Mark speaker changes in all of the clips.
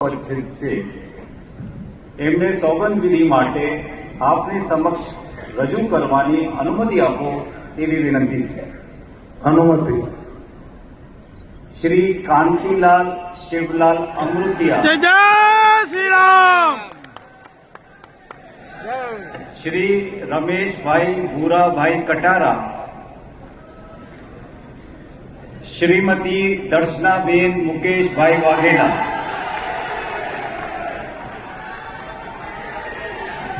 Speaker 1: પરિચ્છેદ છે એમને સોગંદવિધિ માટે આપની સમક્ષ રજૂ કરવાની અનુમતિ આપો એવી વિનંતી છે
Speaker 2: અનુમતિ
Speaker 1: શ્રી કાંતિલાલ શિવલાલ અમૃતિયા
Speaker 3: જય જય શ્રી રામ
Speaker 1: શ્રી રમેશભાઈ ભૂરાભાઈ કટારા શ્રીમતી દર્શનાબેન મુકેશભાઈ વાઘેલા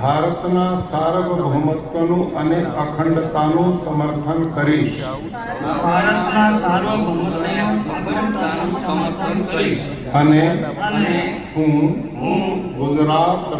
Speaker 2: ભારતના સાર્વભૌમત્વનું અને અખંડતાનું સમર્થન કરીશ.
Speaker 4: ભારતના સાર્વભૌમત્વને સમર્થન કરીશ.
Speaker 2: અને
Speaker 4: હું
Speaker 2: ગુજરાત